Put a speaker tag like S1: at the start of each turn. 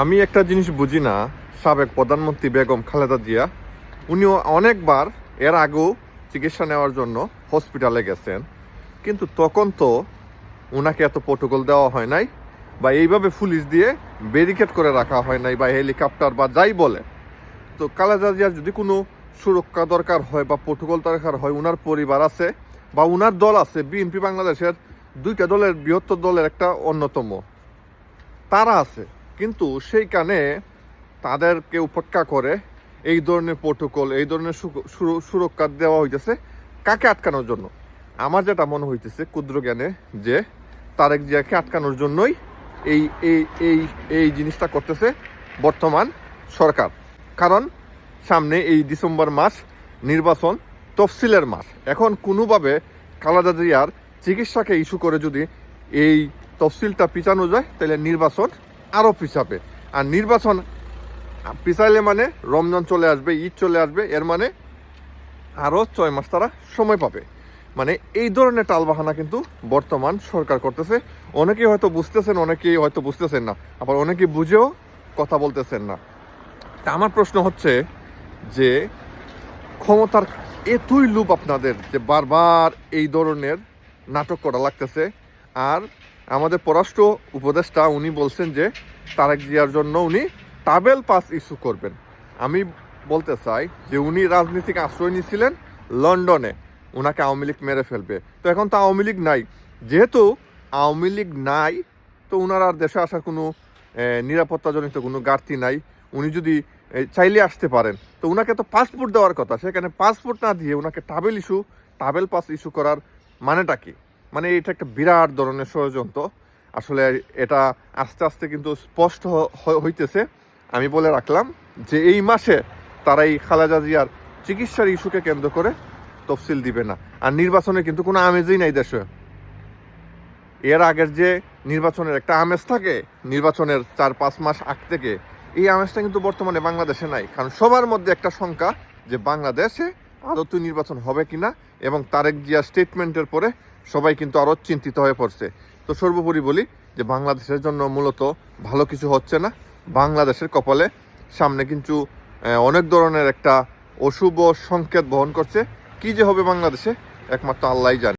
S1: আমি একটা জিনিস বুঝি না, সাবেক প্রধানমন্ত্রী বেগম খালেদা জিয়া, উনিও অনেকবার এর আগেও চিকিৎসা নেওয়ার জন্য হসপিটালে গেছেন। কিন্তু তখন তো ওনাকে এত প্রোটোকল দেওয়া হয় নাই বা এইভাবে পুলিশ দিয়ে ব্যারিকেড করে রাখা হয় নাই বা হেলিকপ্টার বা যাই বলে। তো খালেদা জিয়ার যদি কোনো সুরক্ষা দরকার হয় বা প্রোটোকল দরকার হয়, উনার পরিবার আছে বা উনার দল আছে বিএনপি বাংলাদেশের দুইটা দলের, বৃহত্তর দলের একটা অন্যতম। তারা আছে। কিন্তু সেইখানে তাদেরকে উপেক্ষা করে এই ধরনের প্রোটোকল এই ধরনের সুরক্ষা দেওয়া হইতেছে কাকে আটকানোর জন্য? আমার যেটা মনে হইতেছে ক্ষুদ্র জ্ঞানে যে তারেক জিয়াকে আটকানোর জন্যই এই এই এই এই জিনিসটা করতেছে বর্তমান সরকার। কারণ সামনে এই ডিসেম্বর মাস, নির্বাচন তফসিলের মাস। এখন কোনোভাবে খালেদা জিয়ার চিকিৎসাকে ইস্যু করে যদি এই তফসিলটা পিছানো যায়, তাহলে নির্বাচন আরও পিছাবে। আর নির্বাচন পিছাইলে মানে রমজান চলে আসবে, ঈদ চলে আসবে, এর মানে আরও ছয় মাস তারা সময় পাবে। মানে এই ধরনের টালবাহানা কিন্তু বর্তমান সরকার করতেছে। অনেকেই হয়তো বুঝতেছেন, অনেকেই হয়তো বুঝতেছেন না। আবার অনেকে বুঝেও কথা বলতেছেন না। তা আমার প্রশ্ন হচ্ছে যে, ক্ষমতার এতই লুপ আপনাদের যে বারবার এই ধরনের নাটক করা লাগতেছে, আর আমাদের পররাষ্ট্র উপদেষ্টা উনি বলছেন যে তারেক জিয়ার জন্য উনি টাবেল পাস ইস্যু করবেন। আমি বলতে চাই যে উনি রাজনীতিক আশ্রয় নিয়েছিলেন লন্ডনে। ওনাকে আওয়ামী লীগ মেরে ফেলবে। তো এখন তো আওয়ামী লীগ নাই। যেহেতু আওয়ামী লীগ নাই, তো ওনার আর দেশে আসার কোনো নিরাপত্তাজনিত কোনো ঘাটতি নাই। উনি যদি চাইলে আসতে পারেন। তো ওনাকে তো পাসপোর্ট দেওয়ার কথা। সেখানে পাসপোর্ট না দিয়ে ওনাকে টাবেল ইস্যু, টাবেল পাস ইস্যু করার মানেটা কি? মানে এটা একটা বিরাট ধরনের ষড়যন্ত্র। আসলে এটা আস্তে আস্তে কিন্তু স্পষ্ট হইতেছে। আমি বলে রাখলাম যে এই মাসে তারা এই খালেদা জিয়ার চিকিৎসার ইস্যুকে কেন্দ্র করে তফসিল দিবে না। আর নির্বাচনে কিন্তু কোনো আমেজই নাই দেশে। এর আগের যে নির্বাচনের একটা আমেজ থাকে, নির্বাচনের চার পাঁচ মাস আগ থেকে, এই আমেজটা কিন্তু বর্তমানে বাংলাদেশে নাই। কারণ সবার মধ্যে একটা শঙ্কা যে বাংলাদেশে আদৌ নির্বাচন হবে কিনা এবং তারেক জিয়া স্টেটমেন্টের পরে সবাই কিন্তু আরও চিন্তিত হয়ে পড়ছে। তো সর্বোপরি বলি যে বাংলাদেশের জন্য মূলত ভালো কিছু হচ্ছে না। বাংলাদেশের কপালে সামনে কিন্তু অনেক ধরনের একটা অশুভ সংকেত বহন করছে। কি যে হবে বাংলাদেশে, একমাত্র আল্লাহ জানে।